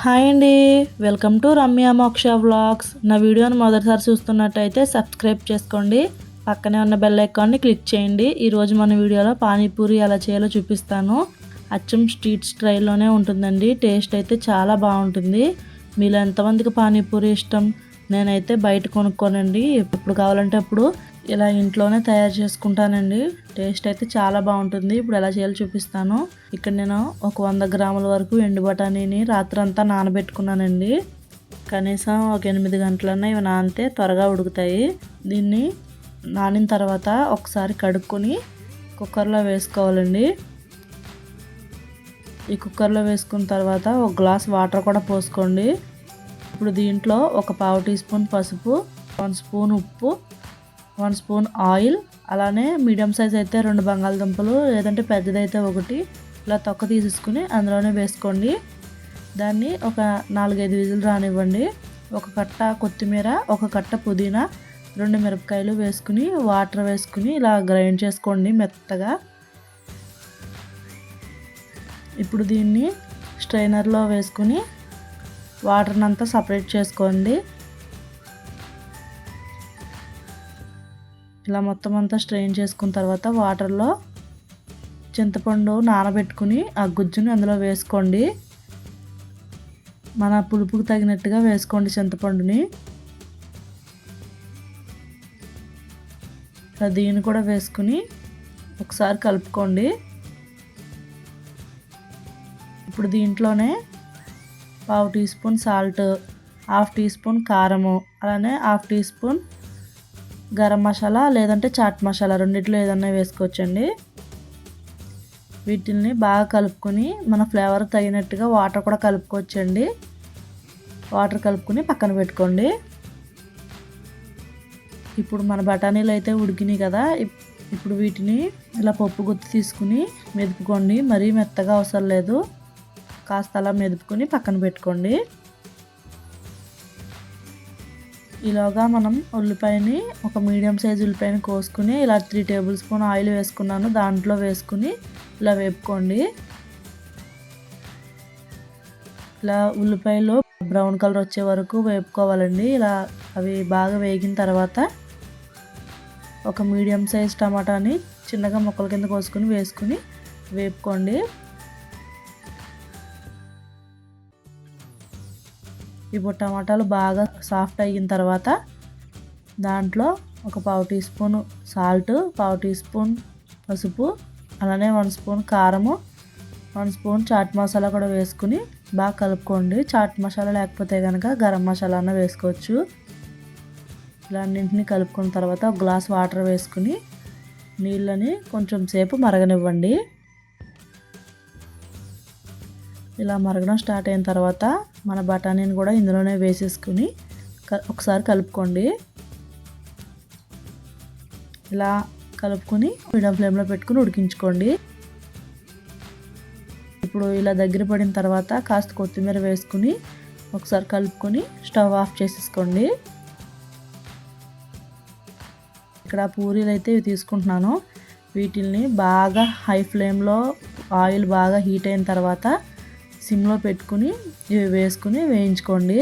Hi అండి. Welcome to Ramya మోక్ష vlogs. నా వీడియోని మొదటిసారి చూస్తున్నట్టయితే సబ్స్క్రైబ్ చేసుకోండి. పక్కనే ఉన్న బెల్ ఐకాన్ని క్లిక్ చేయండి. ఈరోజు మన వీడియోలో పానీపూరి ఎలా చేయాలో చూపిస్తాను. అచ్చం స్ట్రీట్ స్ట్రైల్లోనే ఉంటుందండి. టేస్ట్ అయితే చాలా బాగుంటుంది. మీలో ఎంతమందికి పానీపూరి ఇష్టం? నేనైతే బయట కొనుక్కోనండి. ఎప్పుడు కావాలంటే అప్పుడు ఇలా ఇంట్లోనే తయారు చేసుకుంటానండి. టేస్ట్ అయితే చాలా బాగుంటుంది. ఇప్పుడు ఎలా చేయాలో చూపిస్తాను. ఇక్కడ నేను ఒక వంద గ్రాముల వరకు ఎండు బఠానీని రాత్రంతా నానబెట్టుకున్నానండి. కనీసం ఒక ఎనిమిది గంటలన్నా ఇవి నానితే త్వరగా ఉడుకుతాయి. దీన్ని నానిన తర్వాత ఒకసారి కడుక్కొని కుక్కర్లో వేసుకోవాలండి. ఈ కుక్కర్లో వేసుకున్న తర్వాత ఒక గ్లాస్ వాటర్ కూడా పోసుకోండి. ఇప్పుడు దీంట్లో ఒక పావు టీ స్పూన్ పసుపు వన్ స్పూన్ ఉప్పు వన్ స్పూన్ ఆయిల్ అలానే మీడియం సైజ్ అయితే రెండు బంగాళదుంపలు లేదంటే పెద్దదైతే ఒకటి. ఇలా తొక్క తీసేసుకుని అందులోనే వేసుకోండి. దాన్ని ఒక నాలుగైదు విజులు రానివ్వండి. ఒక కట్ట కొత్తిమీర ఒక కట్ట పుదీనా రెండు మిరపకాయలు వేసుకుని వాటర్ వేసుకుని ఇలా గ్రైండ్ చేసుకోండి మెత్తగా. ఇప్పుడు దీన్ని స్ట్రైనర్లో వేసుకుని వాటర్ని అంతా సపరేట్ చేసుకోండి. ఇలా మొత్తం అంతా స్ట్రెయిన్ చేసుకున్న తర్వాత వాటర్లో చింతపండు నానబెట్టుకుని ఆ గుజ్జుని అందులో వేసుకోండి. మన పులుపుకు తగినట్టుగా వేసుకోండి చింతపండుని. దీన్ని కూడా వేసుకుని ఒకసారి కలుపుకోండి. ఇప్పుడు దీంట్లోనే పావు tea spoon salt half tea spoon కారము అలానే half tea spoon garam masala లేదంటే చాట్ మసాలా రెండిట్లో ఏదన్నా వేసుకోవచ్చండి. వీటిని బాగా కలుపుకొని మన ఫ్లేవర్ తగినట్టుగా వాటర్ కూడా కలుపుకోవచ్చండి. వాటర్ కలుపుకొని పక్కన పెట్టుకోండి. ఇప్పుడు మన బఠానీలు అయితే ఉడికినాయి కదా ఇప్పుడు వీటిని ఇలా పప్పు గుత్తి తీసుకుని మెదుపుకోండి. మరీ మెత్తగా అవసరం లేదు. కాస్త అలా మెదుపుకొని పక్కన పెట్టుకోండి. ఇలాగా మనం ఉల్లిపాయని ఒక మీడియం సైజ్ ఉల్లిపాయని కోసుకుని ఇలా త్రీ టేబుల్ స్పూన్ ఆయిల్ వేసుకున్నాను. దాంట్లో వేసుకుని ఇలా వేపుకోండి. ఇలా ఉల్లిపాయలు బ్రౌన్ కలర్ వచ్చే వరకు వేపుకోవాలండి. ఇలా అవి బాగా వేగిన తర్వాత ఒక మీడియం సైజ్ టమాటాని చిన్నగా ముక్కల కింద కోసుకుని వేసుకుని వేపుకోండి. ఇప్పుడు టమాటాలు బాగా సాఫ్ట్ అయిన తర్వాత దాంట్లో ఒక పావు టీ స్పూన్ సాల్ట్ పావు టీ స్పూన్ పసుపు అలానే వన్ స్పూన్ కారము వన్ స్పూన్ చాట్ మసాలా కూడా వేసుకుని బాగా కలుపుకోండి. చాట్ మసాలా లేకపోతే కనుక గరం మసాలా అన్న వేసుకోవచ్చు. ఇలా అన్నింటినీ కలుపుకున్న తర్వాత ఒక గ్లాస్ వాటర్ వేసుకుని నీళ్ళని కొంచెం సేపు మరగనివ్వండి. ఇలా మరగడం స్టార్ట్ అయిన తర్వాత మన బఠానీని కూడా ఇందులోనే వేసేసుకుని ఒకసారి కలుపుకోండి. ఇలా కలుపుకొని మీడియం ఫ్లేమ్లో పెట్టుకుని ఉడికించుకోండి. ఇప్పుడు ఇలా దగ్గర పడిన తర్వాత కాస్త కొత్తిమీర వేసుకుని ఒకసారి కలుపుకొని స్టవ్ ఆఫ్ చేసేసుకోండి. ఇక్కడ పూరీలు అయితే ఇవి తీసుకుంటున్నాను. వీటిల్ని బాగా హై ఫ్లేమ్లో ఆయిల్ బాగా హీట్ అయిన తర్వాత సిమ్లో పెట్టుకుని ఇవి వేసుకుని వేయించుకోండి.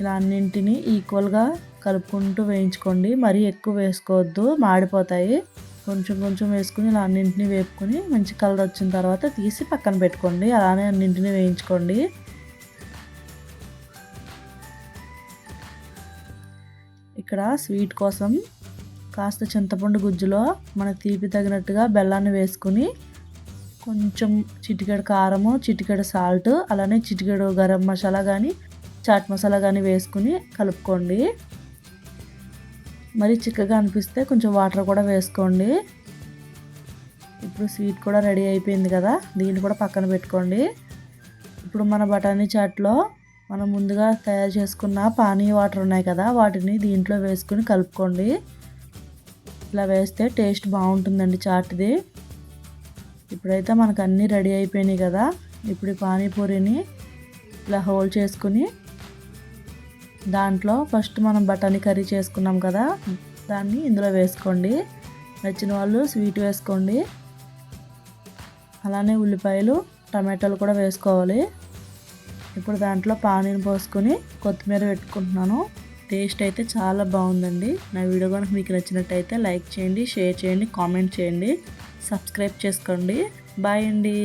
ఇలా అన్నింటినీ ఈక్వల్గా కలుపుకుంటూ వేయించుకోండి. మరీ ఎక్కువ వేసుకోవద్దు మాడిపోతాయి. కొంచెం కొంచెం వేసుకుని ఇలా అన్నింటినీ వేపుకొని మంచి కలర్ వచ్చిన తర్వాత తీసి పక్కన పెట్టుకోండి. అలానే అన్నింటినీ వేయించుకోండి. ఇక్కడ స్వీట్ కోసం కాస్త చింతపండు గుజ్జులో మన తీపి తగినట్టుగా బెల్లాన్ని వేసుకుని కొంచెం చిటికెడు కారము చిటికెడు సాల్ట్ అలానే చిటికెడు గరం మసాలా కానీ చాట్ మసాలా కానీ వేసుకుని కలుపుకోండి. మరి చిక్కగా అనిపిస్తే కొంచెం వాటర్ కూడా వేసుకోండి. ఇప్పుడు స్వీట్ కూడా రెడీ అయిపోయింది కదా దీన్ని కూడా పక్కన పెట్టుకోండి. ఇప్పుడు మన బఠానీ చాట్లో మనం ముందుగా తయారు చేసుకున్న పానీ వాటర్ ఉన్నాయి కదా వాటిని దీంట్లో వేసుకుని కలుపుకోండి. ఇలా వేస్తే టేస్ట్ బాగుంటుందండి చాట్ది. ఇప్పుడైతే మనకు అన్నీ రెడీ అయిపోయినాయి కదా. ఇప్పుడు పానీపూరిని ఇలా హోల్డ్ చేసుకుని దాంట్లో ఫస్ట్ మనం బఠానీ కర్రీ చేసుకున్నాం కదా. దాన్ని ఇందులో వేసుకోండి. నచ్చిన వాళ్ళు స్వీట్ వేసుకోండి. అలానే ఉల్లిపాయలు టమాటాలు కూడా వేసుకోవాలి. ఇప్పుడు దాంట్లో పానీని పోసుకొని కొత్తిమీర పెట్టుకుంటున్నాను. టేస్ట్ అయితే చాలా బాగుందండి. నా వీడియో కనుక మీకు నచ్చినట్టయితే లైక్ చేయండి షేర్ చేయండి కామెంట్ చేయండి. సబ్స్క్రైబ్ చేసుకోండి. బాయ్ అండి.